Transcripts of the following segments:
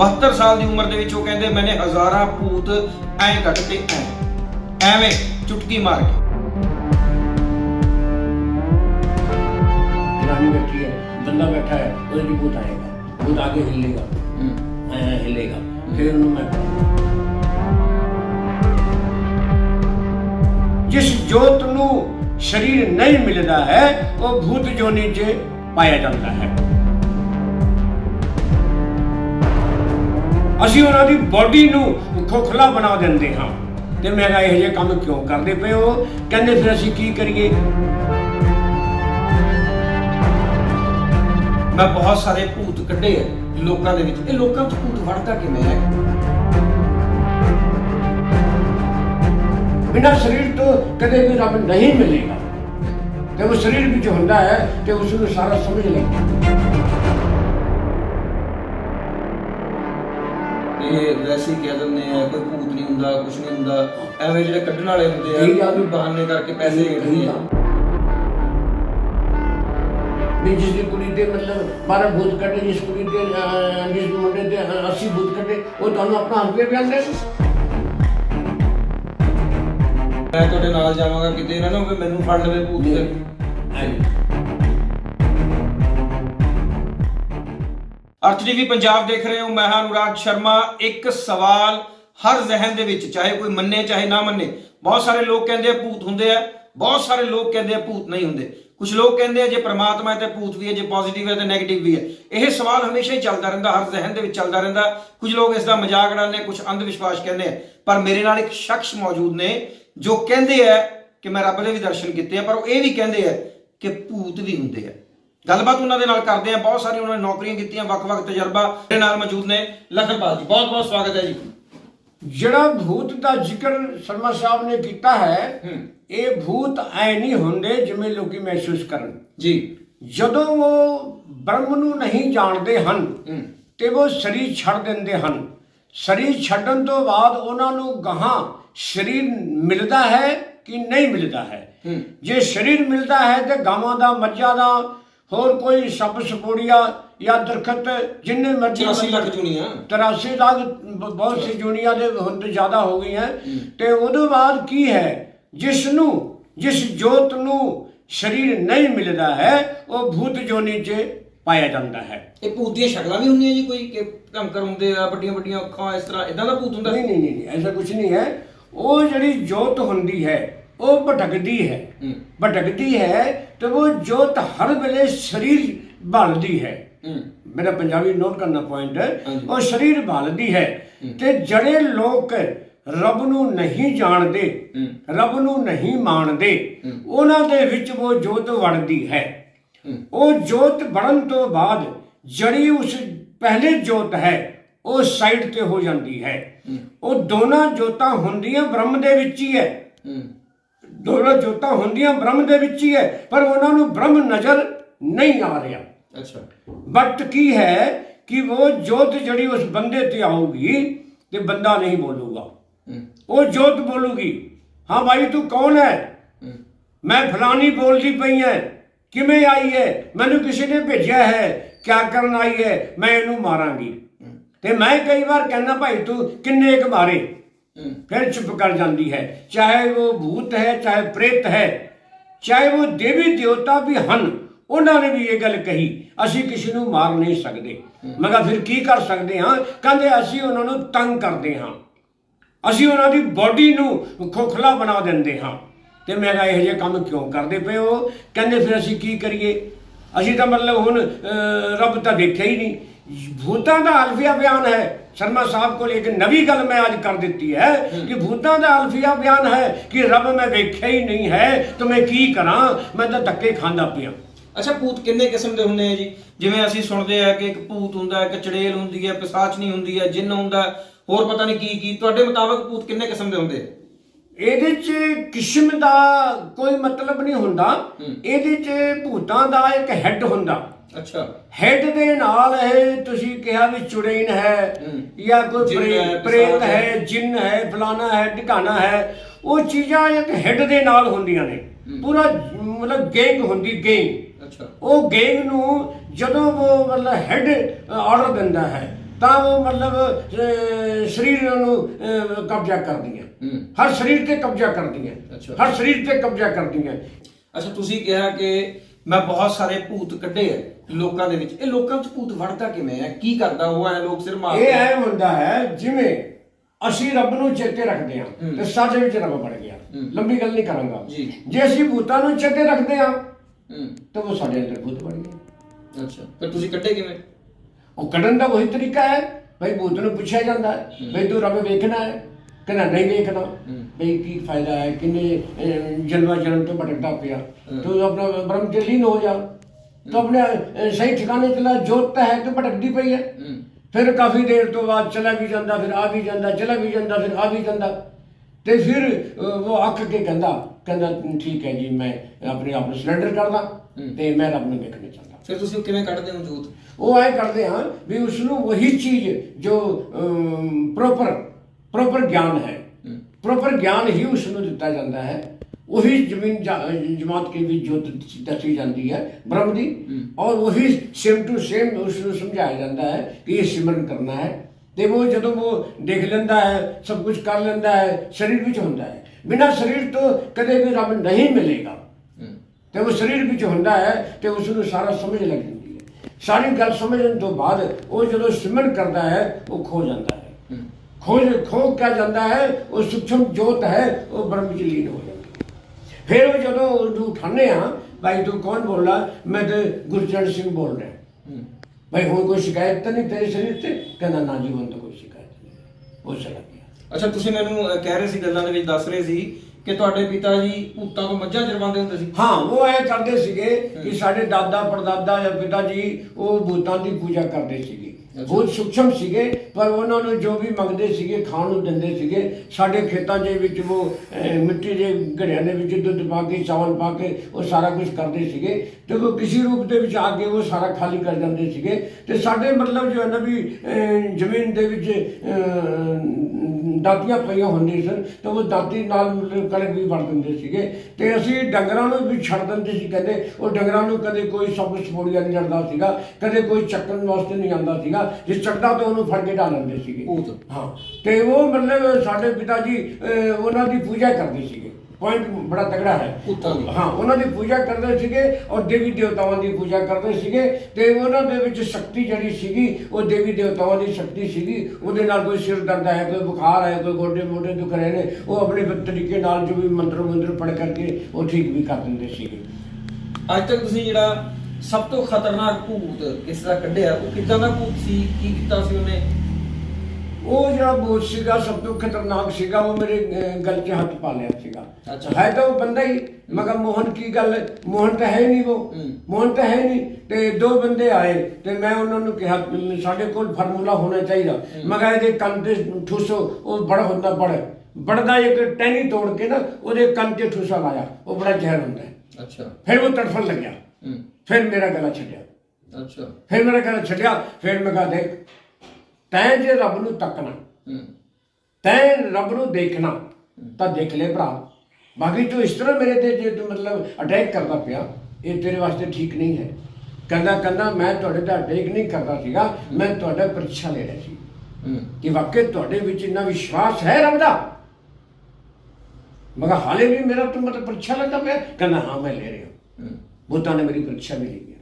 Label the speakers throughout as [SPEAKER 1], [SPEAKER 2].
[SPEAKER 1] 72 ਸਾਲ ਦੀ ਉਮਰ ਦੇ ਵਿੱਚ ਉਹ ਕਹਿੰਦੇ ਮੈਨੇ ਹਜ਼ਾਰਾਂ ਭੂਤ ਐਂ ਕੱਟਦੇ ਐਂ ਐਵੇਂ ਚੁਟਕੀ ਮਾਰ ਕੇ
[SPEAKER 2] रानी बैठी है बंदा बैठा है उधर भी भूत आएगा भूत आगे हिलेगा हाँ, हिलेगा फिर मैं ਜਿਸ ਜੋਤ ਨੂੰ ਸਰੀਰ ਨਹੀਂ ਮਿਲਦਾ ਹੈ ਉਹ ਭੂਤ ਜੋਨੀ 'ਚ ਪਾਇਆ ਜਾਂਦਾ ਹੈ ਅਸੀਂ ਉਹਨਾਂ ਦੀ ਬਾਡੀ ਨੂੰ ਖੋਖਲਾ ਬਣਾ ਦਿੰਦੇ ਹਾਂ। ਤੇ ਮੈਂ ਕਿਹਾ, ਇਹ ਜਿਹੇ ਕੰਮ ਕਿਉਂ ਕਰਦੇ ਪਏ ਹੋ? ਕਹਿੰਦੇ ਫਿਰ ਅਸੀਂ ਕੀ ਕਰੀਏ?
[SPEAKER 1] ਮੈਂ ਬਹੁਤ ਸਾਰੇ ਭੂਤ ਕੱਢੇ ਆ ਲੋਕਾਂ ਦੇ ਵਿੱਚ। ਇਹ ਲੋਕਾਂ 'ਚ ਭੂਤ ਵੜਦਾ ਕਿਵੇਂ ਹੈ?
[SPEAKER 2] ਬਿਨਾਂ ਸਰੀਰ ਤੋਂ ਕਦੇ ਵੀ ਰੱਬ ਨਹੀਂ ਮਿਲੇਗਾ। ਤੇ ਉਹ ਸਰੀਰ ਵਿੱਚ ਹੁੰਦਾ ਹੈ ਤੇ ਉਸ ਨੂੰ ਸਾਰਾ ਸਮਝ ਲੈਂਦਾ
[SPEAKER 1] ਇਹ ਵੈਸੇ ਹੀ ਕਹਿ ਦਿੰਦੇ ਆ ਕੋਈ ਭੂਤ ਨਹੀਂ ਹੁੰਦਾ ਕੁਝ ਨਹੀਂ ਹੁੰਦਾ। ਐਵੇਂ ਜਿਹੜੇ ਕੱਢਣ ਵਾਲੇ ਹੁੰਦੇ ਆ
[SPEAKER 2] ਕਈ ਗੱਲ-
[SPEAKER 1] ਵੀ ਬਹਾਨੇ ਕਰਕੇ ਪੈਸੇ ਲੈਂਦੇ ਆ।
[SPEAKER 2] ਵੀ ਜਿਸ ਦੀ ਕੁੜੀ ਦੇ ਮਤਲਬ 12 ਭੂਤ ਕੱਢੇ ਜਿਸ ਕੁੜੀ ਦੇ ਅਹ, ਜਿਸ ਮੁੰਡੇ ਦੇ ਅਹ, 80 ਭੂਤ ਕੱਢੇ ਉਹ ਤੁਹਾਨੂੰ ਆਪਣਾ ਹੱਥ ਬਿਆਨ ਦੇ
[SPEAKER 1] ਮੈਂ ਤੁਹਾਡੇ ਨਾਲ ਜਾਵਾਂਗਾ ਕਿਤੇ ਨਾ ਨਾ ਹੋਵੇ ਮੈਨੂੰ ਫੜ ਲਵੇ ਭੂਤ। ਤੇ ਅਰਥ ਟੀਵੀ ਪੰਜਾਬ ਦੇਖ ਰਹੇ ਹੋ, ਮੈਂ ਹਾਂ ਅਨੁਰਾਗ ਸ਼ਰਮਾ। ਇੱਕ ਸਵਾਲ ਹਰ ਜ਼ਿਹਨ ਦੇ ਵਿੱਚ, ਚਾਹੇ ਕੋਈ ਮੰਨੇ, ਚਾਹੇ ਨਾ ਮੰਨੇ, ਬਹੁਤ ਸਾਰੇ ਲੋਕ ਕਹਿੰਦੇ ਆ ਭੂਤ ਹੁੰਦੇ ਆ, ਬਹੁਤ ਸਾਰੇ ਲੋਕ ਕਹਿੰਦੇ ਆ ਭੂਤ ਨਹੀਂ ਹੁੰਦੇ। ਕੁਝ ਲੋਕ ਕਹਿੰਦੇ ਆ, ਜੇ ਪ੍ਰਮਾਤਮਾ ਹੈ ਤੇ ਭੂਤ ਵੀ ਹੈ, ਜੇ ਪੋਜ਼ਿਟਿਵ ਹੈ ਤੇ ਨੈਗੇਟਿਵ ਵੀ ਹੈ। ਇਹ ਸਵਾਲ ਹਮੇਸ਼ਾ ਹੀ ਚੱਲਦਾ ਰਹਿੰਦਾ, ਹਰ ਜ਼ਿਹਨ ਦੇ ਵਿੱਚ ਚੱਲਦਾ ਰਹਿੰਦਾ। ਕੁਝ ਲੋਕ ਇਸ ਦਾ ਮਜ਼ਾਕ ਉਡਾਉਂਦੇ ਕੁਝ ਅੰਧ ਵਿਸ਼ਵਾਸ ਕਹਿੰਦੇ ਆ। ਪਰ ਮੇਰੇ ਨਾਲ ਇੱਕ ਸ਼ਖਸ ਮੌਜੂਦ ਨੇ, ਜੋ ਕਹਿੰਦੇ ਆ ਕਿ ਮੈਂ ਰੱਬ ਦੇ ਵੀ ਦਰਸ਼ਨ ਕੀਤੇ ਆ, ਪਰ ਉਹ ਇਹ ਵੀ ਕਹਿੰਦੇ ਆ ਕਿ ਭੂਤ ਵੀ ਹੁੰਦੇ ਆ। ਗੱਲਬਾਤ ਉਹਨਾਂ ਦੇ ਨਾਲ ਕਰਦੇ ਆ ਬਹੁਤ ਸਾਰੀ ਉਹਨਾਂ ਨੇ ਨੌਕਰੀਆਂ ਕੀਤੀਆਂ ਵੱਖ-ਵੱਖ ਤਜਰਬਾ ਮੇਰੇ ਨਾਲ ਮੌਜੂਦ ਨੇ। ਲਖਨਪਾਲ ਜੀ ਬਹੁਤ-ਬਹੁਤ ਸਵਾਗਤ ਹੈ ਜੀ।
[SPEAKER 2] ਜਿਹੜਾ ਭੂਤ ਦਾ ਜ਼ਿਕਰ ਸ਼ਰਮਾ ਸਾਹਿਬ ਨੇ ਕੀਤਾ ਹੈ ਇਹ ਭੂਤ ਐ ਨਹੀਂ ਹੁੰਦੇ ਜਿਵੇਂ ਲੋਕੀ ਮਹਿਸੂਸ ਕਰਨ।
[SPEAKER 1] ਜੀ।
[SPEAKER 2] ਜਦੋਂ ਉਹ ਬ੍ਰਹਮ ਨੂੰ ਨਹੀਂ ਜਾਣਦੇ ਹਨ ਤੇ ਉਹ ਸਰੀਰ ਛੱਡ ਦਿੰਦੇ ਹਨ। ਸਰੀਰ ਛੱਡਣ ਤੋਂ ਬਾਅਦ ਉਹਨਾਂ ਨੂੰ ਗਾਹਾਂ ਸਰੀਰ ਮਿਲਦਾ ਹੈ ਕਿ ਨਹੀਂ ਮਿਲਦਾ ਹੂੰ। ਜੇ ਸਰੀਰ ਮਿਲਦਾ ਹੈ ਤੇ ਗਾਵਾਂ ਦਾ ਮੱਝਾਂ ਦਾ ਹੋਰ ਕੋਈ ਸੱਪ ਸਪੋੜੀਆ ਜਾਂ ਦਰਖਤ ਜਿੰਨੇ ਮਰਜ਼ੀ
[SPEAKER 1] 84 ਲੱਖ ਜੁਨੀਆਂ।
[SPEAKER 2] 83 ਲੱਖ ਬਹੁਤ ਸੀ ਦੁਨੀਆ ਦੇ ਹੁਣ ਤੇ ਜ਼ਿਆਦਾ ਹੋ ਗਈਆਂ। ਤੇ ਉਹਦੇ ਬਾਅਦ ਕੀ ਹੈ? ਜਿਸ ਨੂੰ ਜਿਸ ਜੋਤ ਨੂੰ ਸਰੀਰ ਨਹੀਂ ਮਿਲਦਾ ਹੈ ਉਹ ਭੂਤ ਜੋਨੀ 'ਚ ਪਾਇਆ ਜਾਂਦਾ ਹੈ।
[SPEAKER 1] ਇਹ ਭੂਤ ਦੀਆਂ ਸ਼ਕਲਾਂ ਵੀ ਹੁੰਦੀਆਂ ਜੀ ਕੋਈ ਕਿ ਕੰਮ ਕਰ ਹੁੰਦੇ ਆ ਵੱਡੀਆਂ ਵੱਡੀਆਂ ਅੱਖਾਂ ਇਸ ਤਰ੍ਹਾਂ ਇਦਾਂ ਦਾ ਭੂਤ ਹੁੰਦਾ?
[SPEAKER 2] ਨਹੀਂ ਨਹੀਂ ਨਹੀਂ, ਐਸਾ ਕੁਝ ਨਹੀਂ ਹੈ। ਉਹ ਜਿਹੜੀ ਜੋਤ ਹੁੰਦੀ ਹੈ ਉਹ ਭਟਕਦੀ ਭਟਕਦੀ ਹੈ ਤੇ ਉਹ ਜੋਤ ਹਰ ਵੇਲੇ ਸਰੀਰ ਭਾਲਦੀ ਹੈ।
[SPEAKER 1] ਹੂੰ।
[SPEAKER 2] ਮੇਰਾ ਪੰਜਾਬੀ ਨੋਟ ਕਰਨਾ ਪੁਆਇੰਟ ਹੈ। ਉਹ ਸਰੀਰ ਭਾਲਦੀ ਹੈ ਤੇ ਜਿਹੜੇ ਲੋਕ ਰੱਬ ਨੂੰ ਨਹੀਂ ਜਾਣਦੇ। ਰੱਬ ਨੂੰ ਨਹੀਂ ਮੰਨਦੇ ਉਹਨਾਂ ਦੇ ਵਿੱਚ ਉਹ ਜੋਤ ਵੜਦੀ ਹੈ। ਉਹ ਜੋਤ ਬਣਨ ਤੋਂ ਬਾਅਦ ਜਿਹੜੀ ਉਸ ਪਹਿਲੇ ਜੋਤ ਹੈ ਉਹ ਸਾਈਡ ਤੇ ਹੋ ਜਾਂਦੀ ਹੈ। ਉਹ ਦੋਨਾਂ ਜੋਤਾਂ ਹੁੰਦੀਆਂ ਬ੍ਰਹਮ ਦੇ ਵਿੱਚ ਹੈ। ਹੂੰ। ਦੋਨਾਂ ਜੋਤਾਂ ਹੁੰਦੀਆਂ ਬ੍ਰਹਮ ਦੇ ਵਿੱਚ ਹੀ ਹੈ ਪਰ ਉਹਨਾਂ ਨੂੰ ਬ੍ਰਹਮ ਨਜ਼ਰ ਨਹੀਂ ਆ ਰਿਹਾ।
[SPEAKER 1] ਅੱਛਾ।
[SPEAKER 2] ਬਟ ਕੀ ਹੈ ਕਿ ਉਹ ਜੋਤ ਜਿਹੜੀ ਉਸ ਬੰਦੇ ਤੇ ਆਊਗੀ ਤੇ ਬੰਦਾ ਨਹੀਂ ਬੋਲੂਗਾ। ਉਹ ਜੋਤ ਬੋਲੂਗੀ ਹਾਂ ਭਾਈ ਤੂੰ ਕੌਣ ਹੈ? ਮੈਂ ਫਲਾਨੀ ਬੋਲਦੀ ਪਈ ਹੈ ਕਿਵੇਂ ਆਈ ਹੈ ਮੈਨੂੰ ਕਿਸੇ ਨੇ ਭੇਜਿਆ ਹੈ। ਕਿਆ ਕਰਨ ਆਈ ਹੈ ਮੈਂ ਇਹਨੂੰ ਮਾਰਾਂਗੀ। ਤੇ ਮੈਂ ਕਈ ਵਾਰ ਕਹਿੰਦਾ ਭਾਈ ਤੂੰ ਕਿੰਨੇ ਕੁ ਮਾਰੇ?
[SPEAKER 1] ਹੂੰ
[SPEAKER 2] ਫਿਰ ਚੁੱਪ ਕਰ ਜਾਂਦੀ ਹੈ। ਚਾਹੇ ਉਹ ਭੂਤ ਹੈ, ਚਾਹੇ ਪ੍ਰੇਤ ਹੈ, ਚਾਹੇ ਉਹ ਦੇਵੀ ਦੇਵਤਾ ਵੀ ਹਨ, ਉਹਨਾਂ ਨੇ ਵੀ ਇਹ ਗੱਲ ਕਹੀ, ਅਸੀਂ ਕਿਸੇ ਨੂੰ ਮਾਰ ਨਹੀਂ ਸਕਦੇ। ਮੈਂ ਕਿਹਾ, ਫਿਰ ਕੀ ਕਰ ਸਕਦੇ ਹਾਂ? ਕਹਿੰਦੇ, ਅਸੀਂ ਉਹਨਾਂ ਨੂੰ ਤੰਗ ਕਰਦੇ ਹਾਂ। ਅਸੀਂ ਉਹਨਾਂ ਦੀ ਬਾਡੀ ਨੂੰ ਖੋਖਲਾ ਬਣਾ ਦਿੰਦੇ ਹਾਂ। ਤੇ ਮੈਂ ਕਿਹਾ, ਇਹ ਜਿਹੇ ਕੰਮ ਕਿਉਂ ਕਰਦੇ ਪਏ ਹੋ? ਕਹਿੰਦੇ, ਫਿਰ ਅਸੀਂ ਕੀ ਕਰੀਏ? ਅਸੀਂ ਤਾਂ ਮਤਲਬ ਹੁਣ ਰੱਬ ਤਾਂ ਦੇਖਿਆ ਹੀ ਨਹੀਂ। ਭੂਤਾਂ ਦਾ ਅਲਫੀਆ ਬਿਆਨ ਹੈ। ਸ਼ਰਮਾ ਸਾਹਿਬ ਕੋਲ ਇੱਕ ਨਵੀਂ ਗੱਲ ਮੈਂ ਅੱਜ ਕਰ ਦਿੱਤੀ ਹੈ ਕਿ ਭੂਤਾਂ ਦਾ ਅਲਫੀਆ ਬਿਆਨ ਹੈ ਕਿ ਰੱਬ ਮੈਂ ਵੇਖਿਆ ਹੀ ਨਹੀਂ ਹੈ ਤਾਂ ਮੈਂ ਕੀ ਕਰਾਂ? ਮੈਂ ਤਾਂ ਧੱਕੇ ਖਾਂਦਾ ਪਿਆ।
[SPEAKER 1] ਅੱਛਾ ਭੂਤ ਕਿੰਨੇ ਕਿਸਮ ਦੇ ਹੁੰਦੇ ਆ ਜੀ? ਜਿਵੇਂ ਅਸੀਂ ਸੁਣਦੇ ਆ ਕਿ ਇੱਕ ਭੂਤ ਹੁੰਦਾ ਇੱਕ ਚੜੇਲ ਹੁੰਦੀ ਹੈ ਪਿਸਾਚਨੀ ਹੁੰਦੀ ਹੈ ਜਿੰਨ ਹੁੰਦਾ ਹੋਰ ਪਤਾ ਨਹੀਂ ਕੀ ਕੀ। ਤੁਹਾਡੇ ਮੁਤਾਬਕ ਭੂਤ ਕਿੰਨੇ ਕਿਸਮ ਦੇ ਹੁੰਦੇ ਆ?
[SPEAKER 2] ਇਹਦੇ 'ਚ ਕਿਸਮ ਦਾ ਕੋਈ ਮਤਲਬ ਨਹੀਂ ਹੁੰਦਾ। ਇਹਦੇ 'ਚ ਭੂਤਾਂ ਦਾ ਇੱਕ ਹੈੱਡ ਹੁੰਦਾ।
[SPEAKER 1] ਅੱਛਾ।
[SPEAKER 2] ਹੈਡ ਦੇ ਨਾਲ ਇਹ ਤੁਸੀਂ ਕਿਹਾ ਵੀ ਚੁੜੇਨ ਹੈ। ਜਾਂ ਕੋਈ ਪ੍ਰੇਤ ਹੈ। ਜਿੰਨ ਹੈ ਫਲਾਣਾ ਹੈ ਢਿਕਾਣਾ ਹੈ ਉਹ ਚੀਜ਼ਾਂ ਇੱਕ ਹੈਡ ਦੇ ਨਾਲ ਹੁੰਦੀਆਂ ਨੇ। ਪੂਰਾ ਮਤਲਬ ਗੈਂਗ ਹੁੰਦੀ ਗੈਂਗ
[SPEAKER 1] ਅੱਛਾ।
[SPEAKER 2] ਉਹ ਗੈਂਗ ਨੂੰ ਜਦੋਂ ਉਹ ਮਤਲਬ ਹੈਡ ਆਰਡਰ ਦਿੰਦਾ ਹੈ ਤਾਂ ਉਹ ਮਤਲਬ ਅਹ, ਸਰੀਰ ਨੂੰ ਅਹ, ਕਬਜ਼ਾ ਕਰਦੀਆਂ।
[SPEAKER 1] ਹੂੰ।
[SPEAKER 2] ਹਰ ਸਰੀਰ ਤੇ ਕਬਜ਼ਾ ਕਰਦੀਆਂ।
[SPEAKER 1] ਅੱਛਾ।
[SPEAKER 2] ਹਰ ਸਰੀਰ ਤੇ ਕਬਜ਼ਾ ਕਰਦੀਆਂ।
[SPEAKER 1] ਅੱਛਾ ਤੁਸੀਂ ਕਿਹਾ ਕਿ ਮੈਂ ਬਹੁਤ ਸਾਰੇ ਭੂਤ ਕੱਢੇ ਆ ਲੋਕਾਂ ਦੇ ਵਿੱਚ। ਇਹ ਲੋਕਾਂ 'ਚ ਭੂਤ ਵੜਦਾ ਕਿਵੇਂ ਹੈ ਕੀ ਕਰਦਾ ਉਹ ਐ ਲੋਕ ਸਿਰ ਮਾਰਦੇ
[SPEAKER 2] ਇਹ ਐ ਹੁੰਦਾ ਹੈ ਜਿਵੇਂ ਅਸੀਂ ਰੱਬ ਨੂੰ ਚੇਤੇ ਰੱਖਦੇ ਹਾਂ
[SPEAKER 1] ਹੂੰ।
[SPEAKER 2] ਤੇ ਸਾਡੇ ਵਿੱਚ ਰੱਬ ਬਣ ਗਿਆ।
[SPEAKER 1] ਹੂੰ।
[SPEAKER 2] ਲੰਬੀ ਗੱਲ ਨਹੀਂ ਕਰਾਂਗਾ।
[SPEAKER 1] ਜੀ।
[SPEAKER 2] ਜੇ ਅਸੀਂ ਭੂਤਾਂ ਨੂੰ ਚੇਤੇ ਰੱਖਦੇ ਹਾਂ
[SPEAKER 1] ਹੂੰ।
[SPEAKER 2] ਤਾਂ ਉਹ ਸਾਡੇ ਅੰਦਰ ਭੂਤ ਬਣ ਗਏ।
[SPEAKER 1] ਅੱਛਾ ਫਿਰ ਤੁਸੀਂ ਕੱਢੇ ਕਿਵੇਂ?
[SPEAKER 2] ਉਹ ਕੱਢਣ ਦਾ ਉਹੀ ਤਰੀਕਾ ਹੈ? ਭਈ ਭੂਤ ਨੂੰ ਪੁੱਛਿਆ ਜਾਂਦਾ ਹੈ ਭਈ ਤੂੰ ਰੱਬ ਵੇਖਣਾ ਹੈ? ਕਹਿੰਦਾ ਨਹੀਂ ਵੇਖਣਾ। ਭਈ ਕੀ ਫਾਇਦਾ ਹੈ? ਕਿੰਨੇ ਅਹ, ਜਨਮਾਂ ਜਨਮ ਤੋਂ ਭਟਕਦਾ ਪਿਆ। ਤੂੰ ਆਪਣਾ ਬ੍ਰਹਮ ਚ ਲੀਨ ਹੋ ਜਾ। ਤੂੰ ਆਪਣੇ ਸਹੀ ਠਿਕਾਣੇ ਚਲਾ ਜੋਤ ਤਾਂ ਹੈ ਤੂੰ ਭਟਕਦੀ ਪਈ ਹੂੰ। ਫਿਰ ਕਾਫੀ ਦੇਰ ਤੋਂ ਬਾਅਦ ਚਲਾ ਵੀ ਜਾਂਦਾ ਫਿਰ ਆ ਵੀ ਜਾਂਦਾ ਚਲਾ ਵੀ ਜਾਂਦਾ ਫਿਰ ਆ ਵੀ ਜਾਂਦਾ। ਤੇ ਫਿਰ ਉਹ ਅੱਖ ਕੇ ਕਹਿੰਦਾ ਕਹਿੰਦਾ ਠੀਕ ਹੈ ਜੀ ਮੈਂ ਆਪਣੇ ਆਪ ਨੂੰ ਸਰੈਂਡਰ ਕਰਦਾ। ਤੇ ਮੈਂ ਰੱਬ ਨੂੰ ਵੇਖਣਾ ਚਾਹੁੰਦਾ
[SPEAKER 1] ਫਿਰ ਤੁਸੀਂ ਉਹ ਕਿਵੇਂ ਕੱਢਦੇ ਹੋ ਜੋਤ?
[SPEAKER 2] ਉਹ ਐ ਕਰਦੇ ਹਾਂ ਵੀ ਉਸ ਨੂੰ ਵਹੀ ਚੀਜ਼ ਜੋ ਪ੍ਰੋਪਰ ਪ੍ਰੋਪਰ ਗਿਆਨ ਹੈ ਪ੍ਰੋਪਰ ਗਿਆਨ ਹੀ ਉਸ ਨੂੰ ਦਿੱਤਾ ਜਾਂਦਾ ਹੈ। ਉਹੀ ਜ਼ਮੀਨ ਜਮਾਤ ਕੇ ਵੀ ਜੋਤ ਦੱਸੀ ਜਾਂਦੀ ਹੈ ਬ੍ਰਹਮ ਦੀ। ਔਰ ਉਹੀ ਸੇਮ ਟੂ ਸੇਮ ਉਸ ਨੂੰ ਸਮਝਾਇਆ ਜਾਂਦਾ ਹੈ ਕਿ ਇਹ ਸਿਮਰਨ ਕਰਨਾ ਹੈ। ਤੇ ਉਹ ਜਦੋਂ ਉਹ ਦੇਖ ਲੈਂਦਾ ਹੈ ਸਭ ਕੁਝ ਕਰ ਲੈਂਦਾ ਹੈ ਸਰੀਰ ਵਿੱਚ ਹੁੰਦਾ ਹੈ। ਬਿਨਾਂ ਸਰੀਰ ਤੋਂ ਕਦੇ ਵੀ ਰੱਬ ਨਹੀਂ ਮਿਲੇਗਾ। ਤੇ ਉਹ ਸਰੀਰ ਵਿੱਚ ਹੁੰਦਾ ਹੈ ਤੇ ਉਸ ਨੂੰ ਸਾਰਾ ਸਮਝ ਲੱਗ ਜਾਂਦੀ ਹੈ। ਸਾਰੀ ਗੱਲ ਸਮਝਣ ਤੋਂ ਬਾਅਦ ਉਹ ਜਦੋਂ ਸਿਮਰਨ ਕਰਦਾ ਹੈ ਉਹ ਖੋ ਜਾਂਦਾ ਹੈ। ਖੋਜ ਖੋ ਕਿਆ ਜਾਂਦਾ ਹੈ ਉਹ ਸੂਖਮ ਜੋਤ ਹੈ ਉਹ ਬ੍ਰਹਮ ਵਿੱਚ ਲੀਨ ਹੋ ਜਾਂਦੀ ਫਿਰ ਉਹ ਜਦੋਂ ਉਹਨੂੰ ਉਠਾਉਂਦੇ ਆ ਭਾਈ ਤੂੰ ਕੌਣ ਬੋਲਦਾ? ਮੈਂ ਤੇ ਗੁਰਚਰਨ ਸਿੰਘ ਬੋਲ ਰਿਹਾ
[SPEAKER 1] ਹੂੰ
[SPEAKER 2] ਭਾਈ ਹੁਣ ਕੋਈ ਸ਼ਿਕਾਇਤ ਤਾਂ ਨਹੀਂ ਤੇਰੇ ਸਰੀਰ ਤੇ ਕਹਿੰਦਾ ਨਾ ਜੀ ਹੁਣ ਤਾਂ ਕੋਈ ਸ਼ਿਕਾਇਤ ਨਹੀਂ ਉਹ ਚਲਾ ਗਿਆ
[SPEAKER 1] ਅੱਛਾ ਤੁਸੀਂ ਮੈਨੂੰ ਅਹ, ਕਹਿ ਰਹੇ ਸੀ ਗੱਲਾਂ ਦੇ ਵਿੱਚ ਦੱਸ ਰਹੇ ਸੀ ਕਿ ਤੁਹਾਡੇ ਪਿਤਾ ਜੀ ਭੂਤਾਂ ਤੋਂ ਮੱਝਾਂ ਚਰਵਾਉਂਦੇ ਹੁੰਦੇ ਸੀ
[SPEAKER 2] ਹਾਂ ਉਹ ਐ ਕਰਦੇ ਸੀਗੇ ਕਿ ਸਾਡੇ ਦਾਦਾ ਪੜਦਾਦਾ ਜਾਂ ਪਿਤਾ ਜੀ ਉਹ ਭੂਤਾਂ ਦੀ ਪੂਜਾ ਕਰਦੇ ਸੀਗੇ। ਬਹੁਤ ਸੂਖਮ ਸੀਗੇ, ਪਰ ਉਹਨਾਂ ਨੂੰ ਜੋ ਵੀ ਮੰਗਦੇ ਸੀਗੇ, ਖਾਣ ਨੂੰ ਦਿੰਦੇ ਸੀਗੇ, ਸਾਡੇ ਖੇਤਾਂ ਦੇ ਵਿੱਚ ਉਹ ਮਿੱਟੀ ਦੇ ਘੜਿਆਂ ਦੇ ਵਿੱਚ ਦੁੱਧ ਪਾ ਕੇ, ਚਾਵਲ ਪਾ ਕੇ, ਉਹ ਸਾਰਾ ਕੁਝ ਕਰਦੇ ਸੀਗੇ। ਤੇ ਉਹ ਕਿਸੇ ਰੂਪ ਦੇ ਵਿੱਚ ਆ ਕੇ ਉਹ ਸਾਰਾ ਖਾਲੀ ਕਰ ਜਾਂਦੇ ਸੀਗੇ। ਤੇ ਸਾਡੇ ਮਤਲਬ ਜੋ ਹੈ ਨਾ ਵੀ ਜ਼ਮੀਨ ਦੇ ਵਿੱਚ ਦਾਤੀਆਂ ਪਈਆਂ ਹੁੰਦੀਆਂ ਸਨ, ਤੇ ਉਹ ਦਾਤੀ ਨਾਲ ਮਤਲਬ ਕਣਕ ਵੀ ਵੜ ਦਿੰਦੇ ਸੀਗੇ। ਤੇ ਅਸੀਂ ਡੰਗਰਾਂ ਨੂੰ ਵੀ ਛੱਡ ਦਿੰਦੇ ਸੀ, ਕਹਿੰਦੇ। ਉਹ ਡੰਗਰਾਂ ਨੂੰ ਕਦੇ ਕੋਈ ਸਭ ਸਪੋੜੀਆ ਨਹੀਂ ਲੜਦਾ ਸੀਗਾ, ਕਦੇ ਕੋਈ ਚੱਕਣ ਵਾਸਤੇ ਨਹੀਂ ਆਉਂਦਾ ਸੀਗਾ। ਜੇ ਚੱਕਦਾ ਤਾਂ ਉਹਨੂੰ ਫੜ ਕੇ ਢਾ ਲੈਂਦੇ ਸੀਗੇ।
[SPEAKER 1] ਭੂਤ
[SPEAKER 2] ਹਾਂ। ਤੇ ਉਹ ਮਤਲਬ ਸਾਡੇ ਪਿਤਾ ਜੀ ਅਹ, ਉਹਨਾਂ ਦੀ ਪੂਜਾ ਕਰਦੇ ਸੀਗੇ। ਪੁਆਇੰਟ ਬੜਾ ਤਗੜਾ ਹੈ।
[SPEAKER 1] ਭੂਤਾਂ ਦੀ।
[SPEAKER 2] ਹਾਂ ਉਹਨਾਂ ਦੀ ਪੂਜਾ ਕਰਦੇ ਸੀਗੇ ਔਰ ਦੇਵੀ ਦੇਵਤਾਵਾਂ ਦੀ ਪੂਜਾ ਕਰਦੇ ਸੀਗੇ। ਤੇ ਉਹਨਾਂ ਦੇ ਵਿੱਚ ਸ਼ਕਤੀ ਜਿਹੜੀ ਸੀਗੀ ਉਹ ਦੇਵੀ ਦੇਵਤਾਵਾਂ ਦੀ ਸ਼ਕਤੀ ਸੀਗੀ। ਉਹਦੇ ਨਾਲ ਕੋਈ ਸਿਰ ਦਰਦ ਹੈ ਕੋਈ ਬੁਖਾਰ ਹੈ ਕੋਈ ਗੋਡੇ ਮੋਢੇ ਦੁਖ ਰਹੇ ਨੇ ਉਹ ਆਪਣੇ ਤਰੀਕੇ ਨਾਲ ਜੋ ਵੀ ਮੰਤਰ ਮੰਤਰ ਪੜ ਕਰਕੇ ਉਹ ਠੀਕ ਵੀ ਕਰ ਦਿੰਦੇ ਸੀਗੇ।
[SPEAKER 1] ਅੱਜ ਤੱਕ ਤੁਸੀਂ ਜਿਹੜਾ ਸਭ ਤੋਂ ਖਤਰਨਾਕ ਭੂਤ ਕਿਸ ਦਾ ਕੱਢਿਆ ਉਹ ਕਿੱਦਾਂ ਦਾ ਭੂਤ ਸੀ ਕੀ ਕੀਤਾ ਸੀ ਉਹਨੇ?
[SPEAKER 2] ਉਹ ਜਿਹੜਾ ਬੋਝ ਸੀਗਾ ਸਭ ਤੋਂ ਖਤਰਨਾਕ ਸੀਗਾ ਉਹ ਮੇਰੇ ਅਹ, ਗਲ 'ਚ ਹੱਥ ਪਾ ਲਿਆ ਸੀਗਾ।
[SPEAKER 1] ਅੱਛਾ।
[SPEAKER 2] ਹੈ ਤਾਂ ਉਹ ਬੰਦਾ ਹੀ ਮਗਰ ਮੋਹਨ ਕੀ ਗੱਲ? ਮੋਹਨ ਤਾਂ ਹੈ ਹੀ ਨਹੀਂ ਉਹ।
[SPEAKER 1] ਹੂੰ।
[SPEAKER 2] ਮੋਹਨ ਤਾਂ ਹੈ ਹੀ ਨਹੀਂ। ਤੇ ਦੋ ਬੰਦੇ ਆਏ ਤੇ ਮੈਂ ਉਹਨਾਂ ਨੂੰ ਕਿਹਾ ਸਾਡੇ ਕੋਲ ਫਾਰਮੂਲਾ ਹੋਣਾ ਚਾਹੀਦਾ। ਮਗਰ ਇਹਦੇ ਕੰਨ ਤੇ ਠੁਸੋ ਉਹ ਬੜਾ ਹੁੰਦਾ ਬੜ। ਬੜਦਾ ਇੱਕ ਟੈਨੀ ਤੋੜ ਕੇ ਨਾ ਉਹਦੇ ਕੰਨ ਤੇ ਠੁਸਾ ਲਾਇਆ ਉਹ ਬੜਾ ਜ਼ਹਿਰ ਹੁੰਦਾ। ਹੈ
[SPEAKER 1] ਅੱਛਾ।
[SPEAKER 2] ਫਿਰ ਉਹ ਤੜਫਣ ਲੱਗਿਆ। ਫਿਰ ਮੇਰਾ ਗਲਾ ਛੱਡਿਆ।
[SPEAKER 1] ਅੱਛਾ।
[SPEAKER 2] ਫਿਰ ਮੇਰਾ ਗਲਾ ਛੱਡਿਆ ਫਿਰ ਮੈਂ ਕਿਹਾ ਦੇਖ ਤੈਂ ਜੇ ਰੱਬ ਨੂੰ ਤੱਕਣਾ ਤੈਂ ਰੱਬ ਨੂੰ ਦੇਖਣਾ ਤਾਂ ਦੇਖ ਲੈ ਭਰਾ। ਬਾਕੀ ਤੂੰ ਇਸ ਤਰ੍ਹਾਂ ਮੇਰੇ ਤੇ ਜੇ ਤੂੰ ਮਤਲਬ ਅਟੈਕ ਕਰਦਾ ਪਿਆ ਇਹ ਤੇਰੇ ਵਾਸਤੇ ਠੀਕ ਨਹੀਂ ਹੈ। ਕਹਿੰਦਾ ਕਹਿੰਦਾ ਮੈਂ ਤੁਹਾਡੇ ਤੇ ਅਟੈਕ ਨਹੀਂ ਕਰਦਾ ਸੀਗਾ ਮੈਂ ਤੁਹਾਡਾ ਪਰੀਖਿਆ ਲੈ ਰਿਹਾ ਸੀ। ਕਿ ਵਾਕਈ ਤੁਹਾਡੇ ਵਿੱਚ ਇੰਨਾ ਵਿਸ਼ਵਾਸ ਹੈ ਰੱਬ ਦਾ? ਮਗਾ ਹਾਲੇ ਵੀ ਮੇਰਾ ਤੂੰ ਮਤਲਬ ਪਰੀਖਿਆ ਲੈਂਦਾ ਪਿਆ? ਕਹਿੰਦਾ ਹਾਂ ਮੈਂ ਲੈ ਰਿਹਾ। ਬੁੱਤਾਂ ਨੇ ਮੇਰੀ ਪਰੀਖਿਆ ਵੀ ਲਈ ਹੈ।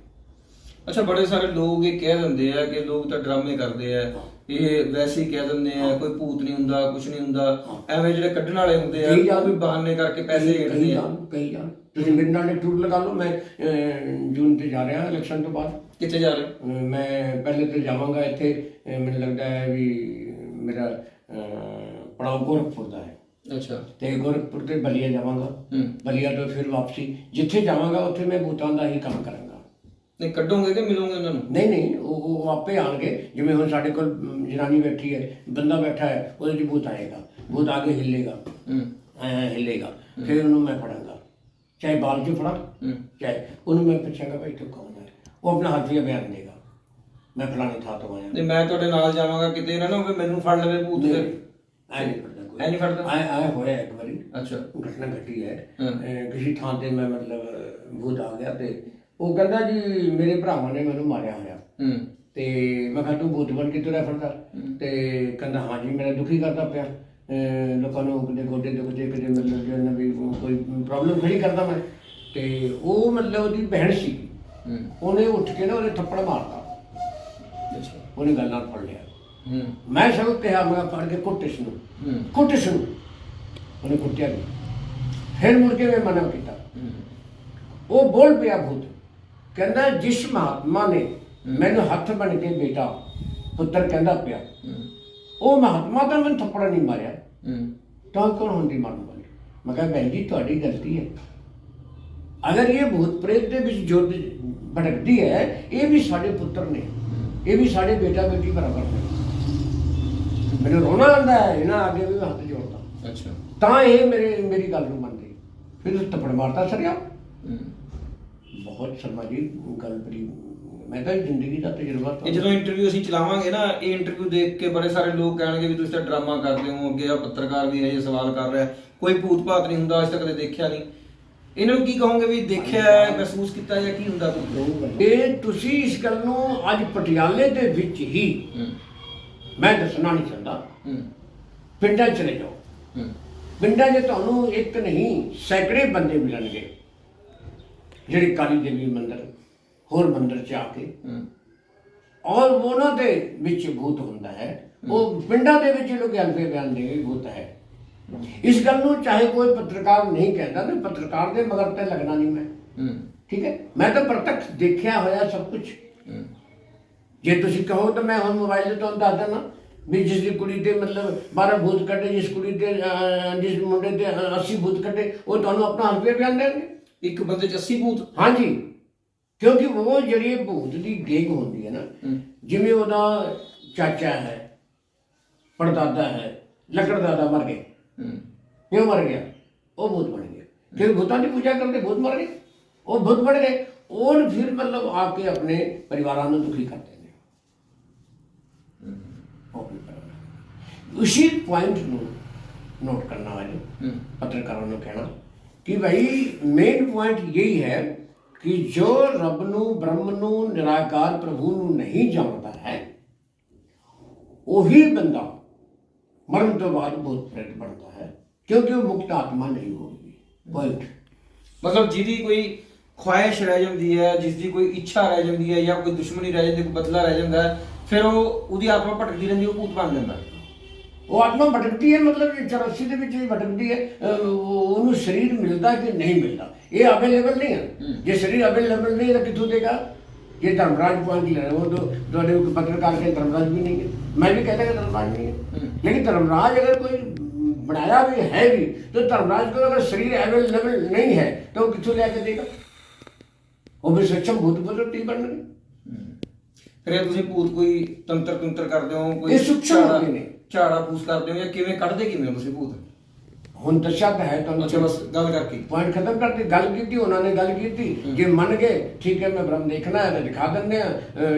[SPEAKER 1] ਅੱਛਾ ਬੜੇ ਸਾਰੇ ਲੋਕ ਇਹ ਕਹਿ ਦਿੰਦੇ ਆ ਕਿ ਲੋਕ ਤਾਂ ਡਰਾਮੇ ਕਰਦੇ ਆ। ਇਹ ਵੈਸੇ ਹੀ ਕਹਿ ਦਿੰਦੇ ਆ ਕੋਈ ਭੂਤ ਨਹੀਂ ਹੁੰਦਾ ਕੁਝ ਨਹੀਂ ਹੁੰਦਾ। ਐਵੇਂ ਜਿਹੜੇ ਕੱਢਣ ਵਾਲੇ ਹੁੰਦੇ ਆ
[SPEAKER 2] ਕਈ
[SPEAKER 1] ਬਹਾਨੇ ਕਰਕੇ ਪੈਸੇ ਏੜਦੇ ਆ।
[SPEAKER 2] ਕਈ ਜਾਣ ਤੁਸੀਂ ਮੇਰੇ ਨਾਲ ਟੂਰ ਲਗਾ ਲਓ ਮੈਂ ਜੂਨ ਤੇ ਜਾ ਰਿਹਾ ਇਲੈਕਸ਼ਨ ਤੋਂ ਬਾਅਦ।
[SPEAKER 1] ਕਿੱਥੇ ਜਾ ਰਹੇ?
[SPEAKER 2] ਮੈਂ ਪਹਿਲੇ ਤੇ ਜਾਵਾਂਗਾ ਇੱਥੇ। ਮੈਨੂੰ ਲੱਗਦਾ ਹੈ ਵੀ ਮੇਰਾ ਅਹ, ਪੜਾਅ ਗੋਰਖਪੁਰ ਦਾ ਹੈ।
[SPEAKER 1] ਅੱਛਾ।
[SPEAKER 2] ਤੇ ਗੋਰਖਪੁਰ ਤੇ ਬਲੀਆ ਜਾਵਾਂਗਾ।
[SPEAKER 1] ਹੂੰ।
[SPEAKER 2] ਬਲੀਆ ਤੋਂ ਫਿਰ ਵਾਪਸੀ। ਜਿੱਥੇ ਜਾਵਾਂਗਾ ਉੱਥੇ ਮੈਂ ਭੂਤਾਂ ਦਾ ਹੀ ਕੰਮ ਕਰਾਂਗਾ।
[SPEAKER 1] ਨਹੀਂ ਕੱਢੋਗੇ ਕਿ ਮਿਲੋਗੇ ਉਹਨਾਂ ਨੂੰ?
[SPEAKER 2] ਨਹੀਂ ਨਹੀਂ ਉਹ ਉਹ ਆਪੇ ਆਣਗੇ। ਜਿਵੇਂ ਹੁਣ ਸਾਡੇ ਕੋਲ ਜਨਾਨੀ ਬੈਠੀ ਹੈ ਬੰਦਾ ਬੈਠਾ ਹੈ ਉਹਦੇ 'ਚ ਭੂਤ ਆਏਗਾ। ਭੂਤ ਆ ਕੇ ਹਿੱਲੇਗਾ।
[SPEAKER 1] ਹੂੰ।
[SPEAKER 2] ਐਂ ਹਿੱਲੇਗਾ। ਫਿਰ ਉਹਨੂੰ ਮੈਂ ਫੜਾਂਗਾ। ਚਾਹੇ ਬਾਲ 'ਚ ਫੜਾ ਚਾਹੇ ਉਹਨੂੰ ਮੈਂ ਪੁੱਛਾਂਗਾ ਭਾਈ ਤੂੰ ਕੌਣ ਹੈ? ਉਹ ਆਪਣਾ ਹਲਫੀਆ ਬਿਆਨ ਦੇਗਾ ਮੈਂ ਫਲਾਣੇ ਥਾਂ ਤੋਂ ਆਇਆ।
[SPEAKER 1] ਤੇ ਮੈਂ ਤੁਹਾਡੇ ਨਾਲ ਜਾਵਾਂਗਾ ਕਿਤੇ ਨਾ ਨਾ ਹੋਵੇ ਮੈਨੂੰ ਫੜ ਲਵੇ ਭੂਤ ਫਿਰ।
[SPEAKER 2] ਐ ਨਹੀਂ
[SPEAKER 1] ਨਹੀਂ ਫੜਦਾ?
[SPEAKER 2] ਆਏ ਆਏ ਹੋਇਆ ਇੱਕ ਵਾਰੀ।
[SPEAKER 1] ਅੱਛਾ।
[SPEAKER 2] ਘਟਨਾ ਘਟੀ ਹੈ। ਕਿਸੇ ਥਾਂ ਤੇ ਮੈਂ ਮਤਲਬ ਭੂਤ ਆ ਗਿਆ ਤੇ ਉਹ ਕਹਿੰਦਾ ਜੀ ਮੇਰੇ ਭਰਾਵਾਂ ਨੇ ਮੈਨੂੰ ਮਾਰਿਆ ਹੋਇਆ। ਤੇ ਮੈਂ ਕਿਹਾ ਤੂੰ ਭੂਤ ਬਣ ਕੇ ਤੁਰਿਆ ਫਿਰਦਾ। ਤੇ ਕਹਿੰਦਾ ਹਾਂ ਜੀ ਮੇਰਾ ਦੁਖੀ ਕਰਦਾ ਪਿਆ। ਲੋਕਾਂ ਨੂੰ ਕਦੇ ਗੋਡੇ ਦੁਖਦੇ ਕਦੇ ਮਤਲਬ ਜੋ ਨਾ ਵੀ ਕੋਈ ਪ੍ਰੋਬਲਮ ਖੜੀ ਕਰਦਾ ਮੈਂ। ਤੇ ਉਹ ਮਤਲਬ ਉਹਦੀ ਭੈਣ ਸੀ ਉਹਨੇ ਉੱਠ ਕੇ ਨਾ ਉਹਦੇ ਥੱਪੜ ਮਾਰਤਾ।
[SPEAKER 1] ਅੱਛਾ।
[SPEAKER 2] ਉਹਨੇ ਗੱਲ ਨਾਲ ਫੜ ਲਿਆ। ਮੈਂ ਸਭ ਕਿਹਾ ਮੈਂ ਫੜ ਕੇ ਕੁੱਟ ਇਸ ਨੂੰ
[SPEAKER 1] ਹੂੰ।
[SPEAKER 2] ਕੁੱਟ ਇਸ ਨੂੰ ਉਹਨੇ ਕੁੱਟਿਆ ਨਹੀਂ ਫਿਰ ਮੁੜ ਕੇ ਮੈਂ ਮਨਾ ਕੀਤਾ। ਉਹ ਬੋਲ ਪਿਆ ਭੂਤ। ਕਹਿੰਦਾ ਜਿਸ ਮਹਾਤਮਾ ਨੇ ਮੈਨੂੰ ਹੱਥ ਬਣ ਕੇ ਬੇਟਾ ਪੁੱਤਰ ਕਹਿੰਦਾ ਪਿਆ ਉਹ ਮਹਾਤਮਾ ਤਾਂ ਮੈਨੂੰ ਥੱਪੜ ਨਹੀਂ ਮਾਰਿਆ। ਤਾਂ ਕੌਣ ਹੁੰਦੀ ਮਾਰਨ ਵਾਲੀ? ਮੈਂ ਕਿਹਾ ਭੈਣ ਜੀ ਤੁਹਾਡੀ ਗਲਤੀ ਹੈ। ਅਗਰ ਇਹ ਭੂਤ ਪ੍ਰੇਤ ਦੇ ਵਿੱਚ ਜੋਤ ਭਟਕਦੀ ਹੈ ਇਹ ਵੀ ਸਾਡੇ ਪੁੱਤਰ ਨੇ। ਇਹ ਵੀ ਸਾਡੇ ਬੇਟਾ ਬੇਟੀ ਬਰਾਬਰ ਨੇ। ਮੈਨੂੰ ਰੋਣਾ ਆਉਂਦਾ ਹੈ ਇਹਨਾਂ ਅੱਗੇ ਵੀ ਮੈਂ ਹੱਥ ਜੋੜਦਾ।
[SPEAKER 1] ਅੱਛਾ।
[SPEAKER 2] ਤਾਂ ਇਹ ਮੇਰੇ ਮੇਰੀ ਗੱਲ ਨੂੰ ਮੰਨਦੇ। ਫਿਰ ਉਸ ਥੱਪੜ ਮਾਰਤਾ ਸਰਿਆ। ਬਹੁਤ ਸ਼ਰਮਾ ਜੀ ਗੱਲ ਬੜੀ ਮੈਂ ਤਾਂ ਜ਼ਿੰਦਗੀ ਦਾ ਤਜਰਬਾ
[SPEAKER 1] ਇਹ ਜਦੋਂ ਇੰਟਰਵਿਊ ਅਸੀਂ ਚਲਾਵਾਂਗੇ ਨਾ ਇਹ ਇੰਟਰਵਿਊ ਦੇਖ ਕੇ ਬੜੇ ਸਾਰੇ ਲੋਕ ਕਹਿਣਗੇ ਵੀ ਤੁਸੀਂ ਤਾਂ ਡਰਾਮਾ ਕਰਦੇ ਹੋ ਅੱਗੇ ਆ ਪੱਤਰਕਾਰ ਵੀ ਇਹ ਸਵਾਲ ਕਰ ਰਿਹਾ। ਕੋਈ ਭੂਤ ਭਾਤ ਨਹੀਂ ਹੁੰਦਾ ਅੱਜ ਤੱਕ ਕਦੇ ਦੇਖਿਆ ਨਹੀਂ। ਇਹਨਾਂ ਨੂੰ ਕੀ ਕਹੋਗੇ ਵੀ ਦੇਖਿਆ ਹੈ, ਮਹਿਸੂਸ ਕੀਤਾ ਜਾਂ ਕੀ ਹੁੰਦਾ?
[SPEAKER 2] ਇਹ ਤੁਸੀਂ ਇਸ ਗੱਲ ਨੂੰ ਅੱਜ ਪਟਿਆਲੇ ਦੇ ਵਿੱਚ ਹੂੰ। ਮੈਂ ਦੱਸਣਾ ਨਹੀਂ ਚਾਹੁੰਦਾ। ਪਿੰਡਾਂ 'ਚ ਚਲੇ ਜਾਓ। ਪਿੰਡਾਂ 'ਚ ਤੁਹਾਨੂੰ ਇੱਕ ਨਹੀਂ ਸੈਂਕੜੇ ਬੰਦੇ ਮਿਲਣਗੇ। ਜਿਹੜੇ ਕਾਲੀ ਦੇਵੀ ਮੰਦਿਰ ਹੋਰ ਮੰਦਿਰ 'ਚ ਆ ਕੇ। ਔਰ ਉਹਨਾਂ ਦੇ ਵਿੱਚ ਭੂਤ ਹੁੰਦਾ ਹੈ। ਉਹ ਪਿੰਡਾਂ ਦੇ ਵਿੱਚ ਲੋਕ ਅਲਫੇ ਬਿਆਨ ਦੇਗੇ ਭੂਤ ਹੈ। ਇਸ ਗੱਲ ਨੂੰ ਚਾਹੇ ਕੋਈ ਪੱਤਰਕਾਰ ਨਹੀਂ ਕਹਿੰਦਾ ਨਾ ਪੱਤਰਕਾਰ ਦੇ ਮਗਰ ਤੇ ਲੱਗਣਾ ਨਹੀਂ ਮੈਂ। ਠੀਕ ਹੈ? ਮੈਂ ਤਾਂ ਪ੍ਰਤੱਖ ਦੇਖਿਆ ਹੋਇਆ ਸਭ ਕੁਝ ਜੇ ਤੁਸੀਂ ਕਹੋ ਤਾਂ ਮੈਂ ਹੁਣ ਮੋਬਾਈਲ ਤੇ ਦੱਸ ਦਿੰਦਾ ਵੀ ਜਿਸ ਦੀ ਕੁੜੀ ਤੇ ਮਤਲਬ 12 ਭੂਤ ਕੱਢੇ ਜਿਸ ਕੁੜੀ ਤੇ ਅਹ, ਜਿਸ ਮੁੰਡੇ ਤੇ ਅਹ, 80 ਭੂਤ ਕੱਢੇ ਉਹ ਤੁਹਾਨੂੰ ਆਪਣਾ ਹਲਫੇ ਬਿਆਨ ਦੇਣਗੇ?
[SPEAKER 1] ਇੱਕ ਬੰਦੇ ਚ 80 ਭੂਤ?
[SPEAKER 2] ਹਾਂਜੀ। ਕਿਉਂਕਿ ਉਹ ਜਿਹੜੀ ਭੂਤ ਦੀ ਡੇਗ ਹੁੰਦੀ ਹੈ ਨਾ ਜਿਵੇਂ ਉਹਦਾ ਚਾਚਾ ਹੈ ਪੜਦਾਦਾ ਹੈ ਲੱਕੜਦਾਦਾ ਮਰ ਗਏ
[SPEAKER 1] ਹੂੰ।
[SPEAKER 2] ਕਿਉਂ ਮਰ ਗਿਆ? ਉਹ ਭੂਤ ਬਣ ਗਿਆ। ਫਿਰ ਭੂਤਾਂ ਦੀ ਪੂਜਾ ਕਰਦੇ ਭੂਤ ਮਰ ਗਏ। ਉਹ ਭੂਤ ਬਣ ਗਏ। ਉਹ ਫਿਰ ਮਤਲਬ ਆ ਕੇ ਆਪਣੇ ਪਰਿਵਾਰਾਂ ਨੂੰ ਦੁਖੀ ਕਰਦੇ ਨੇ ਉਹ ਵੀ ਉसी ਪੁਆਇੰਟ ਨੂੰ ਨੋਟ ਕਰਨਾ ਵਾਲੇ
[SPEAKER 1] ਹੂੰ
[SPEAKER 2] ਪੱਤਰਕਾਰਾਂ ਨੂੰ ਕਹਿਣਾ ਕਿ ਭਾਈ ਮੇਨ ਪੁਆਇੰਟ ਯਹੀ ਹੈ ਕਿ ਜੋ ਰੱਬ ਨੂੰ ਬ੍ਰਹਮ ਨੂੰ ਨਿਰਾਕਾਰ ਪ੍ਰਭੂ ਨੂੰ ਨਹੀਂ ਜਾਣਦਾ ਹੈ ਉਹੀ ਬੰਦਾ ਮਰਨ ਤੋਂ ਬਾਅਦ ਬਹੁਤ ਪ੍ਰੇਤ ਬਣਦਾ ਹੈ ਕਿਉਂਕਿ ਉਹ ਮੁਕਤ ਆਤਮਾ ਨਹੀਂ ਹੋਗੀ ਪੁਆਇੰਟ
[SPEAKER 1] ਮਤਲਬ ਜਿਹਦੀ ਕੋਈ ਖੁਆਇਸ਼ ਰਹਿ ਜਾਂਦੀ ਹੈ ਜਿਸ ਦੀ ਕੋਈ ਇੱਛਾ ਰਹਿ ਜਾਂਦੀ ਹੈ ਜਾਂ ਕੋਈ ਦੁਸ਼ਮਣੀ ਰਹਿ ਜਾਂਦੀ ਕੋਈ ਬਦਲਾ ਰਹਿ ਜਾਂਦਾ ਫਿਰ ਉਹ ਉਹਦੀ ਆਤਮਾ ਭਟਕਦੀ ਰਹਿੰਦੀ ਉਹ ਭੂਤ ਬਣ ਜਾਂਦਾ ਹੈ
[SPEAKER 2] ਉਹ ਆਤਮਾ ਭਟਕਦੀ ਹੈ ਮਤਲਬ ਇਹ 84 ਦੇ ਵਿੱਚ ਵੀ ਭਟਕਦੀ ਹੈ ਅਹ ਉਹ- ਉਹਨੂੰ ਸਰੀਰ ਮਿਲਦਾ ਕਿ ਨਹੀਂ ਮਿਲਦਾ ਇਹ ਅਵੇਲੇਬਲ ਨਹੀਂ ਹੈ ਜੇ ਸਰੀਰ ਅਵੇਲੇਬਲ ਨਹੀਂ ਹੈ ਤਾਂ ਕਿੱਥੋਂ ਦੇਗਾ ये धर्मराज पॉइंट ले रहे हो तो दोनों के पत्रकार के धर्मराज भी नहीं है मैं भी कहता कि धर्मराज नहीं है लेकिन धर्मराज अगर कोई बनाया भी है भी तो धर्मराज को अगर शरीर अवेलेबल नहीं है तो वो कितों लेके देगा वो भी सक्षम भूत पुत्र नहीं बनने
[SPEAKER 1] ਫਿਰ ਇਹ ਤੁਸੀਂ ਭੂਤ ਕੋਈ ਤੰਤਰ ਤੰਤਰ ਕਰਦੇ ਹੋ ਕੋਈ
[SPEAKER 2] ਇਹ ਸੂਖਮ
[SPEAKER 1] ਝਾੜਾ-
[SPEAKER 2] ਹੁੰਦੇ ਨੇ।
[SPEAKER 1] ਝਾੜਾ ਫੂਸ ਕਰਦੇ ਹੋ ਜਾਂ ਕਿਵੇਂ ਕੱਢਦੇ ਕਿਵੇਂ ਹੋ ਤੁਸੀਂ ਭੂਤ
[SPEAKER 2] ਹੁਣ ਦੱਸਿਆ ਤਾਂ ਹੈ
[SPEAKER 1] ਅੱਛਾ
[SPEAKER 2] ਤੁਹਾਨੂੰ
[SPEAKER 1] ਬਸ ਗੱਲ ਕਰਕੇ
[SPEAKER 2] ਪੁਆਇੰਟ ਖਤਮ ਕਰਤੀ ਗੱਲ ਕੀਤੀ ਉਹਨਾਂ ਨੇ ਗੱਲ ਕੀਤੀ ਜੇ ਮੰਨ ਗਏ ਠੀਕ ਹੈ ਮੈਂ ਬ੍ਰਹਮ ਦੇਖਣਾ ਹੈ ਤਾਂ ਦਿਖਾ ਦਿੰਦੇ ਆ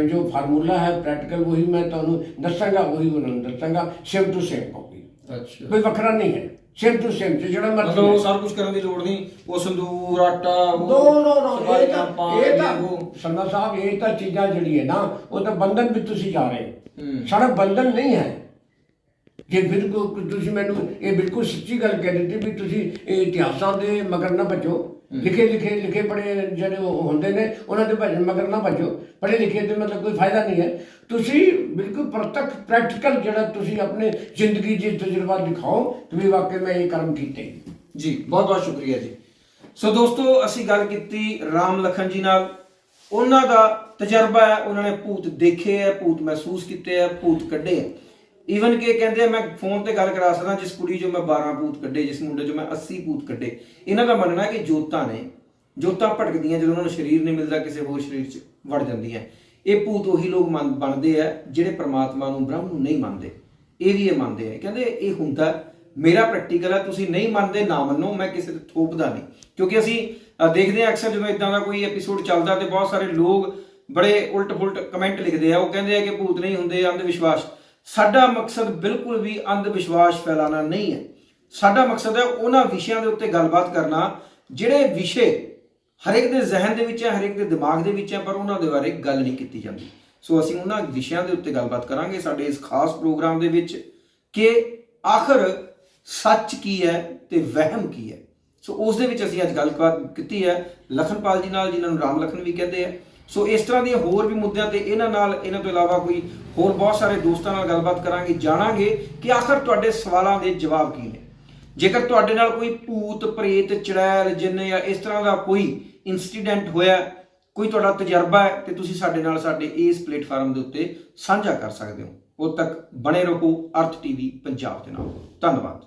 [SPEAKER 2] ਜੋ ਫਾਰਮੂਲਾ ਹੈ ਪ੍ਰੈਕਟੀਕਲ ਉਹੀ ਮੈਂ ਤੁਹਾਨੂੰ ਦੱਸਾਂਗਾ ਉਹੀ ਉਹਨਾਂ ਨੂੰ ਦੱਸਾਂਗਾ ਸੇਮ ਟੂ ਸੇਮ ਕਾਪੀ
[SPEAKER 1] ਅੱਛਾ
[SPEAKER 2] ਕੋਈ ਵੱਖਰਾ ਨਹੀਂ ਹੈ ਟੂ ਸੇਮ ਜਿਹੜਾ
[SPEAKER 1] ਮਤਲਬ
[SPEAKER 2] ਹੈ।
[SPEAKER 1] ਸਾਰਾ ਕੁਝ ਕਰਨ ਦੀ ਲੋੜ ਨਹੀਂ। ਉਹ ਸੰਦੂਰ ਆਟਾ ਉਹ
[SPEAKER 2] ਨੋ ਨੋ ਨੋ
[SPEAKER 1] ਸਫ਼ਾਈ
[SPEAKER 2] ਇਹ ਤਾਂ
[SPEAKER 1] ਕੰਪਾਂ,
[SPEAKER 2] ਇਹ ਤਾਂ
[SPEAKER 1] ਉਹ।
[SPEAKER 2] ਸੰਨਾ ਸਾਹਿਬ ਇਹ ਤਾਂ ਚੀਜ਼ਾਂ ਜਿਹੜੀ ਹੈ ਨਾ ਉਹ ਤਾਂ ਬੰਧਨ ਵਿੱਚ ਤੁਸੀਂ ਜਾ ਰਹੇ ਹੋ।
[SPEAKER 1] ਹੂੰ।
[SPEAKER 2] ਸਾਡਾ ਬੰਧਨ ਨਹੀਂ ਹੈ। ਜੇ ਬਿਲਕੁਲ ਤੁਸੀਂ ਮੈਨੂੰ ਇਹ ਬਿਲਕੁਲ ਸੱਚੀ ਗੱਲ ਕਹਿ ਦਿੱਤੀ ਵੀ ਤੁਸੀਂ ਇਹ ਇਤਿਹਾਸਾਂ ਦੇ ਮਗਰ ਨਾ ਭੱਜੋ। ਲਿਖੇ ਲਿਖੇ ਲਿਖੇ ਪੜੇ ਜਿਹੜੇ ਉਹ ਹੁੰਦੇ ਨੇ ਉਹਨਾਂ ਦੇ ਭਜਨ ਮਗਰ ਨਾ ਭੱਜੋ। ਪੜੇ ਲਿਖੇ ਤੇ ਮਤਲਬ ਕੋਈ ਫਾਇਦਾ ਨਹੀਂ ਹੈ। ਤੁਸੀਂ ਬਿਲਕੁਲ ਪ੍ਰਤੱਖ ਪ੍ਰੈਕਟੀਕਲ ਜਿਹੜਾ ਤੁਸੀਂ ਆਪਣੇ ਜ਼ਿੰਦਗੀ ਦੇ ਤਜਰਬਾ ਦਿਖਾਓ ਕਿ ਵੀ ਵਾਕਈ ਮੈਂ ਇਹ ਕਰਮ ਕੀਤੇ।
[SPEAKER 1] ਜੀ ਬਹੁਤ ਬਹੁਤ ਸ਼ੁਕਰੀਆ ਜੀ। ਸੋ ਦੋਸਤੋ ਅਸੀਂ ਗੱਲ ਕੀਤੀ ਰਾਮ ਲਖਨ ਜੀ ਨਾਲ। ਉਹਨਾਂ ਦਾ ਤਜਰਬਾ ਹੈ ਉਹਨਾਂ ਨੇ ਭੂਤ ਦੇਖੇ ਹੈ ਭੂਤ ਮਹਿਸੂਸ ਕੀਤੇ ਹੈ ਭੂਤ ਕੱਢੇ ਹੈ। ਈਵਨ ਕਿ ਕਹਿੰਦੇ ਆ, ਮੈਂ ਫੋਨ ਤੇ ਗੱਲ ਕਰਾ ਸਕਦਾ ਜਿਸ ਕੁੜੀ ਜੋ ਮੈਂ 12 ਭੂਤ ਕੱਢੇ, ਜਿਸ ਮੁੰਡੇ ਜੋ ਮੈਂ 80 ਭੂਤ ਕੱਢੇ। ਇਹਨਾਂ ਦਾ ਮੰਨਣਾ ਕਿ ਜੋਤਾਂ ਨੇ, ਜੋਤਾਂ ਭਟਕਦੀਆਂ ਜਦੋਂ ਉਹਨਾਂ ਨੂੰ ਸਰੀਰ ਨਹੀਂ ਮਿਲਦਾ, ਕਿਸੇ ਹੋਰ ਸਰੀਰ 'ਚ ਵੜ ਜਾਂਦੀਆਂ। ਇਹ ਭੂਤ ਉਹੀ ਲੋਕ ਮੰਨ- ਬਣਦੇ ਆ ਜਿਹੜੇ ਪ੍ਰਮਾਤਮਾ ਨੂੰ ਬ੍ਰਹਮ ਨੂੰ ਨਹੀਂ ਮੰਨਦੇ। ਇਹ ਵੀ ਇਹ ਮੰਨਦੇ ਆ। ਕਹਿੰਦੇ ਇਹ ਹੁੰਦਾ, ਮੇਰਾ ਪ੍ਰੈਕਟੀਕਲ ਹੈ ਤੁਸੀਂ ਨਹੀਂ ਮੰਨਦੇ, ਨਾ ਮੰਨੋ, ਮੈਂ ਕਿਸੇ ਤੇ ਥੋਪਦਾ ਨਹੀਂ। ਕਿਉਂਕਿ ਅਸੀਂ ਦੇਖਦੇ ਹਾਂ ਅਕਸਰ ਜਦੋਂ ਇਦਾਂ ਦਾ ਕੋਈ ਐਪੀਸੋਡ ਚੱਲਦਾ ਤੇ ਬਹੁਤ ਸਾਰੇ ਲੋਕ ਬੜੇ ਉਲਟ ਪੁਲਟ ਕਮੈਂਟ ਲਿਖਦੇ ਆ। ਉਹ ਕਹਿੰਦੇ ਆ ਕਿ ਭੂਤ ਨਹੀਂ ਹੁੰਦੇ ਅੰਧ ਵਿਸ਼ਵਾਸ ਸਾਡਾ ਮਕਸਦ ਬਿਲਕੁਲ ਵੀ ਅੰਧ ਵਿਸ਼ਵਾਸ ਫੈਲਾਉਣਾ ਨਹੀਂ ਹੈ। ਸਾਡਾ ਮਕਸਦ ਹੈ ਉਹਨਾਂ ਵਿਸ਼ਿਆਂ ਦੇ ਉੱਤੇ ਗੱਲਬਾਤ ਕਰਨਾ, ਜਿਹੜੇ ਵਿਸ਼ੇ ਹਰੇਕ ਦੇ ਜ਼ਿਹਨ ਦੇ ਵਿੱਚ ਹੈ, ਹਰੇਕ ਦੇ ਦਿਮਾਗ ਦੇ ਵਿੱਚ ਹੈ, ਪਰ ਉਹਨਾਂ ਦੇ ਬਾਰੇ ਗੱਲ ਨਹੀਂ ਕੀਤੀ ਜਾਂਦੀ। ਸੋ ਅਸੀਂ ਉਹਨਾਂ ਵਿਸ਼ਿਆਂ ਦੇ ਉੱਤੇ ਗੱਲਬਾਤ ਕਰਾਂਗੇ ਸਾਡੇ ਇਸ ਖਾਸ ਪ੍ਰੋਗਰਾਮ ਦੇ ਵਿੱਚ ਕਿ ਆਖਰ ਸੱਚ ਕੀ ਹੈ ਤੇ ਵਹਿਮ ਕੀ ਹੈ। ਸੋ ਉਸ ਦੇ ਵਿੱਚ ਅਸੀਂ ਅੱਜ ਗੱਲਬਾਤ ਕੀਤੀ ਹੈ। ਲਖਨਪਾਲ ਜੀ ਨਾਲ, ਜਿਨ੍ਹਾਂ ਨੂੰ ਰਾਮ ਲਖਨ ਵੀ ਕਹਿੰਦੇ ਆ ਸੋ ਇਸ ਤਰ੍ਹਾਂ ਦੀਆਂ ਹੋਰ ਵੀ ਮੁੱਦਿਆਂ ਤੇ ਇਹਨਾਂ ਨਾਲ, ਇਹਨਾਂ ਤੋਂ ਇਲਾਵਾ ਕੋਈ ਹੋਰ ਬਹੁਤ ਸਾਰੇ ਦੋਸਤਾਂ ਨਾਲ ਗੱਲਬਾਤ ਕਰਾਂਗੇ, ਜਾਣਾਂਗੇ ਕਿ ਆਖਰ ਤੁਹਾਡੇ ਸਵਾਲਾਂ ਦੇ ਜਵਾਬ ਕੀ ਨੇ। ਜੇਕਰ ਤੁਹਾਡੇ ਨਾਲ ਕੋਈ ਭੂਤ, ਪ੍ਰੇਤ, ਚੜੈਲ, ਜਿੰਨ ਜਾਂ ਇਸ ਤਰ੍ਹਾਂ ਦਾ ਕੋਈ ਇਨਸੀਡੈਂਟ ਹੋਇਆ, ਕੋਈ ਤੁਹਾਡਾ ਤਜਰਬਾ ਹੈ, ਤੇ ਤੁਸੀਂ ਸਾਡੇ ਨਾਲ ਸਾਡੇ ਇਸ ਪਲੇਟਫਾਰਮ ਦੇ ਉੱਤੇ ਸਾਂਝਾ ਕਰ ਸਕਦੇ ਹੋ। ਉਦ ਤੱਕ ਬਣੇ ਰਹੋ ਅਰਥ ਟੀਵੀ ਪੰਜਾਬ ਦੇ ਨਾਲ। ਧੰਨਵਾਦ।